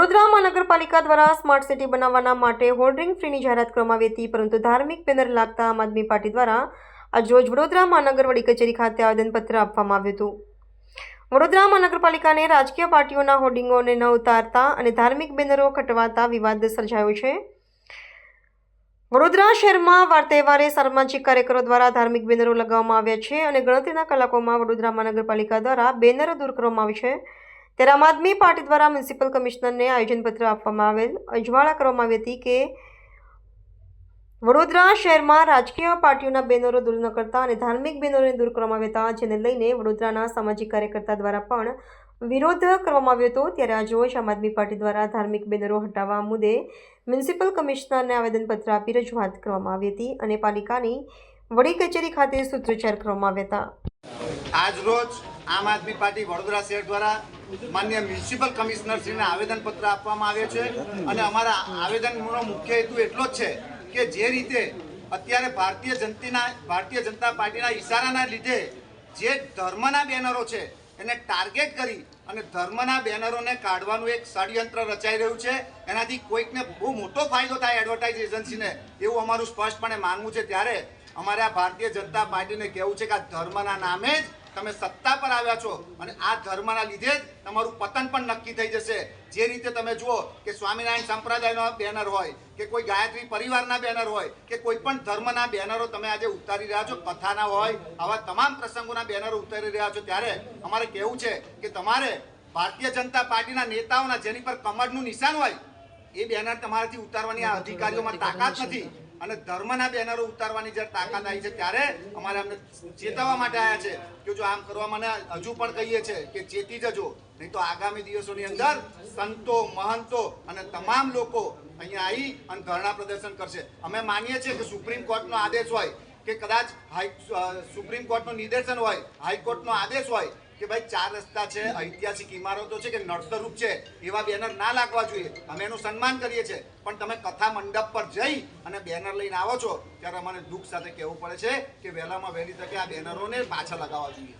વડોદરા મહાનગરપાલિકા દ્વારા smart city બનાવવાના માટે હોર્ડિંગ ફ્રીની જાહેરાત કરવામાં આવી હતી, પરંતુ ધાર્મિક બેનર લાગતા આમ આદમી પાર્ટી દ્વારા આજરોજ વડોદરા મહાનગર વડી કચેરી ખાતે આવેદનપત્ર આપવામાં આવ્યું હતું. વડોદરા મહાનગરપાલિકાને રાજકીય પાર્ટીઓના હોર્ડિંગોને ન ઉતારતા અને ધાર્મિક બેનરો ખટવાતા વિવાદ સર્જાયો છે. વડોદરા શહેરમાં વાર તહેવારે સામાજિક કાર્યકરો દ્વારા ધાર્મિક બેનરો લગાવવામાં આવ્યા છે અને ગણતરીના કલાકોમાં વડોદરા મહાનગરપાલિકા દ્વારા બેનરો દૂર કરવામાં આવી છે. ત્યારે આમ આદમી પાર્ટી દ્વારા મ્યુનિસિપલ કમિશનરને આયોજનપત્ર આપવામાં આવેલ. અજવાળા કરવામાં આવી હતી કે વડોદરા શહેરમાં રાજકીય પાર્ટીઓના બેનરો દૂર ન કરતા અને ધાર્મિક બેનરોને દૂર કરવામાં આવ્યા હતા, જેને લઈને વડોદરાના સામાજિક કાર્યકર્તા દ્વારા પણ વિરોધ કરવામાં આવ્યો હતો. ત્યારે આજ રોજ આમ આદમી પાર્ટી દ્વારા ધાર્મિક બેનરો હટાવવા મુદ્દે મ્યુનિસિપલ કમિશનરને આવેદનપત્ર આપી રજૂઆત કરવામાં આવી હતી અને પાલિકાની વડી કચેરી ખાતે સૂત્રોચ્ચાર કરવામાં આવ્યા હતા. આજ રોજ આમ આદમી પાર્ટી વડોદરા શહેર દ્વારા માન્ય મ્યુનિસિપલ કમિશનરશ્રીને આવેદનપત્ર આપવામાં આવે છે. અને અમારા આવેદનનો મુખ્ય હેતુ એટલો જ છે કે જે રીતે અત્યારે ભારતીય જનતાના, ભારતીય જનતા પાર્ટીના ઈશારાના લીધે જે ધર્મના બેનરો છે, એને ટાર્ગેટ કરી અને ધર્મના બેનરોને કાઢવાનું એક ષડયંત્ર રચાઈ રહ્યું છે. એનાથી કોઈકને બહુ મોટો ફાયદો થાય એડવર્ટાઇઝ એજન્સીને એવું અમારું સ્પષ્ટપણે માનવું છે. ત્યારે અમારે આ ભારતીય જનતા પાર્ટીને કહેવું છે કે આ ધર્મના નામે જ તમે સત્તા પર આવ્યા છો અને આ ધર્મના લીધે જ તમારું પતન પણ નક્કી થઈ જશે. જે રીતે તમે જુઓ કે સ્વામિનારાયણ સંપ્રદાયનો બેનર હોય, કે કોઈ ગાયત્રી પરિવારના બેનર હોય, કે કોઈ પણ ધર્મના બેનરો તમે આજે ઉતારી રહ્યા છો, કથાના હોય, આવા તમામ પ્રસંગોના બેનરો ઉતારી રહ્યા છો, ત્યારે અમારે કહેવું છે કે તમારે ભારતીય જનતા પાર્ટીના નેતાઓના જેની પર કમળનું નિશાન હોય, એ બેનર તમારાથી ઉતારવાની આ અધિકારીઓમાં તાકાત નથી. અને ધર્મના બેનરો ઉતારવાની જ્યારે તાકાત આવી છે ત્યારે અમારે અમને ચેતવવા માટે આવ્યા છે કે જો આમ કરવા મને હજુ પણ કહીએ છે કે ચેતી જજો. નહીં તો આગામી દિવસોની અંદર સંતો, મહંતો અને તમામ લોકો અહીંયા આવી અને ધરણા પ્રદર્શન કરશે. અમે માનીએ છીએ કે સુપ્રીમ કોર્ટનો આદેશ હોય કે કદાચ હાઈ સુપ્રીમ કોર્ટનું નિર્દેશન હોય, હાઈકોર્ટનો આદેશ હોય કે ભાઈ ચાર રસ્તા છે, ઐતિહાસિક ઇમારતો છે કે નડતરૂપ છે, એવા બેનર ના લાગવા જોઈએ. અમે એનું સન્માન કરીએ છીએ. પણ તમે કથા મંડપ પર જઈ અને બેનર લઈને આવો છો, ત્યારે અમને દુઃખ સાથે કહેવું પડે છે કે વહેલામાં વહેલી તકે આ બેનરોને પાછા લગાવવા જોઈએ.